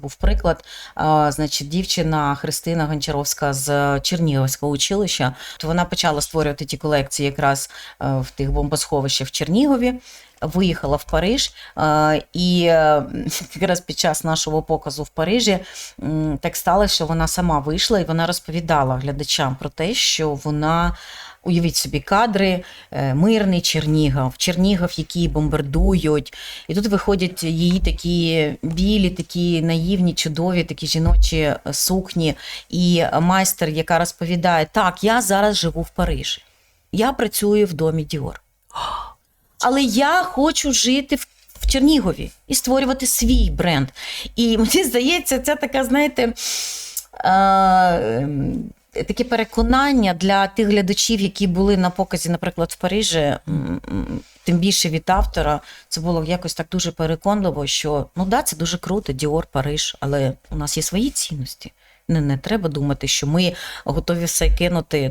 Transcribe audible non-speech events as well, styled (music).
був приклад. Значить, дівчина Христина Гончаровська з Чернігівського училища. То вона почала створювати ті колекції якраз е, в тих бомбосховищах в Чернігові. Виїхала в Париж, е, і е, (laughs) якраз під час нашого показу в Парижі так сталося, що вона сама вийшла і вона розповідала глядачам про те, що вона. Уявіть собі кадри, е, мирний Чернігов, Чернігов, який бомбардують. І тут виходять її такі білі, такі наївні, чудові, такі жіночі е, сукні. І майстер, яка розповідає: Так, я зараз живу в Парижі. Я працюю в домі Діор. (gasps) Але я хочу жити в. В Чернігові і створювати свій бренд. І мені здається, це така, знаєте, е, ем, таке переконання для тих глядачів, які були на показі, наприклад, в Парижі, тим більше від автора, це було якось так дуже переконливо, що ну да, це дуже круто, Діор, Париж, але у нас є свої цінності. Не, не треба думати, що ми готові все кинути